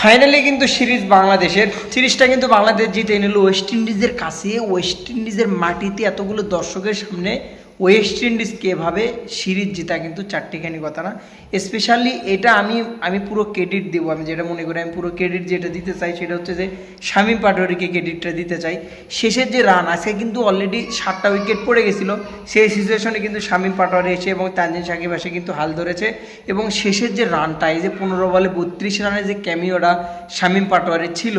Finally কিন্তু series বাংলাদেশের, সিরিজটা কিন্তু বাংলাদেশ জিতে নিল ওয়েস্ট ইন্ডিজের কাছে। ওয়েস্ট ইন্ডিজের মাটিতে এতগুলো দর্শকের সামনে ওয়েস্ট ইন্ডিজকে এভাবে সিরিজ জেতা কিন্তু চারটিখানি কথা না। স্পেশালি এটা আমি আমি পুরো ক্রেডিট দেবো। আমি যেটা মনে করি, আমি পুরো ক্রেডিট যেটা দিতে চাই সেটা হচ্ছে যে শামীম পাটোয়ারিকে ক্রেডিটটা দিতে চাই। শেষের যে রান আজকে কিন্তু অলরেডি সাতটা উইকেট পড়ে গেছিল। সেই সিচুয়েশনে কিন্তু শামীম পাটোয়ারি এসে এবং তানজিন সাকিব এসে কিন্তু হাল ধরেছে। এবং শেষের যে রানটা এই যে পনেরো বলে বত্রিশ রানের যে ক্যামিওটা শামীম পাটোয়ারি ছিল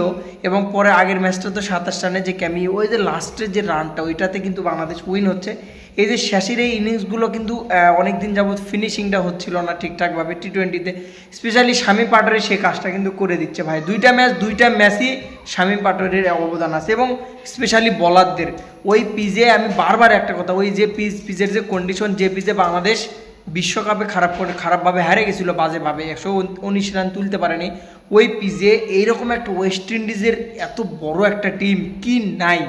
এবং পরে আগের ম্যাচটা তো সাতাশ রানের যে ক্যামিও ওই যে লাস্টের যে রানটা ওইটাতে কিন্তু বাংলাদেশ উইন হচ্ছে। এই যে শেষের এই ইনিংসগুলো কিন্তু অনেক দিন যাবৎ ফিনিশিংটা হচ্ছিল না ঠিকঠাকভাবে টি টোয়েন্টিতে স্পেশালি শামী পাটোয়ারি সে কাজটা কিন্তু করে দিচ্ছে ভাই। দুইটা ম্যাচ দুইটা ম্যাচই শামী পাটোয়ারির অবদান আছে এবং স্পেশালি বলারদের ওই পিজে আমি বারবার একটা কথা, ওই যে পিচ পিচের যে কন্ডিশন যে পিচে বাংলাদেশ বিশ্বকাপে খারাপ করে, খারাপভাবে হারে গেছিল বাজেভাবে, একশো উনিশ রান তুলতে পারেনি। ওই পিজে এইরকম একটা ওয়েস্ট ইন্ডিজের এত বড় একটা টিম কি নাই?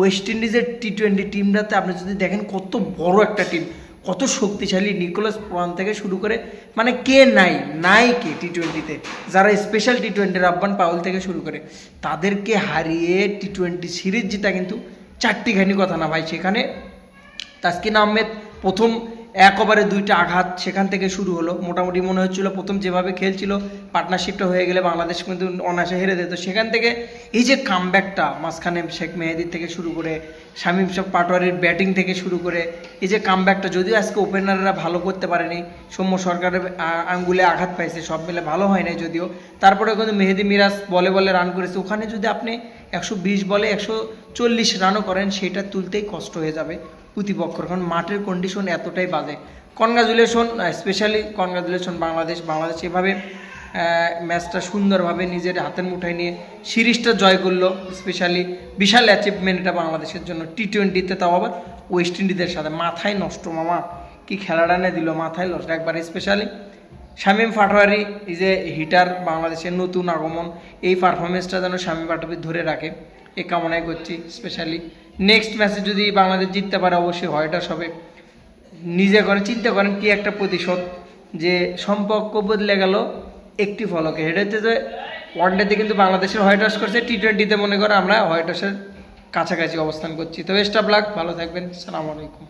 ওয়েস্ট ইন্ডিজের টি টোয়েন্টি টিমটাতে আপনি যদি দেখেন কত বড় একটা টিম কত শক্তিশালী নিকোলাস প্রাণ থেকে শুরু করে মানে কে নাই নাই কে টি টোয়েন্টিতে যারা স্পেশাল টি টোয়েন্টি আব্বান পাউল থেকে শুরু করে, তাদেরকে হারিয়ে টি টোয়েন্টি সিরিজ জিতা কিন্তু চারটি চারটিখানি কথা না ভাই। সেখানে তাসকিন আহমেদ প্রথম এক ওভারে দুইটা আঘাত সেখান থেকে শুরু হলো। মোটামুটি মনে হচ্ছিল প্রথম যেভাবে খেলছিল পার্টনারশিপটা হয়ে গেলে বাংলাদেশ কিন্তু অনায়াসে হেরে যেত। সেখান থেকে এই যে কামব্যাকটা মাঝখানে শেখ মেহেদির থেকে শুরু করে শামীম সব পাটোয়ারির ব্যাটিং থেকে শুরু করে, এই যে কামব্যাকটা যদিও আজকে ওপেনাররা ভালো করতে পারেনি, সৌম্য সরকারের আঙ্গুলে আঘাত পাইছে, সব মিলে ভালো হয় নাই যদিও। তারপরে কিন্তু মেহেদি মিরাজ বলে বলে রান করেছে। ওখানে যদি আপনি একশো বিশ বলে একশো চল্লিশ রানও করেন, সেটা তুলতেই কষ্ট হয়ে যাবে। প্রতিপক্ষর কারণ মাঠের কন্ডিশন এতটাই বাজে। Congratulation specially congratulation Bangladesh. Bangladesh এভাবে ম্যাচটা সুন্দরভাবে নিজের হাতের মুঠায় নিয়ে সিরিজটা জয় করল। স্পেশালি বিশাল অ্যাচিভমেন্ট এটা বাংলাদেশের জন্য। টি টোয়েন্টিতে তাও আবার ওয়েস্ট ইন্ডিজের সাথে। মাথায় নষ্ট, মামা। কি খেলাটা এনে দিল, মাথায় নষ্ট। একবার স্পেশালি শামীম ফাটোয়ারি এই যে হিটার বাংলাদেশের নতুন আগমন। এই পারফরমেন্সটা যেন শামীম পাটোয়ারি ধরে রাখে। এ কামনায় করছি স্পেশালি নেক্সট ম্যাচে যদি বাংলাদেশ জিততে পারে, অবশ্যই হয়টা হবে নিজে করে চিন্তা করেন কি একটা প্রতিশোধ, যে সম্পর্ক বদলে গেল, একটি ফলকে। এটা হচ্ছে যে ওয়ানডেতে কিন্তু বাংলাদেশের হোয়াইট হাউস করছে টি টোয়েন্টিতে মনে করে আমরা হোয়াইট হাউসের কাছাকাছি অবস্থান করছি। তো বেস্ট অফ লাক ভালো থাকবেন, সালাম আলাইকুম।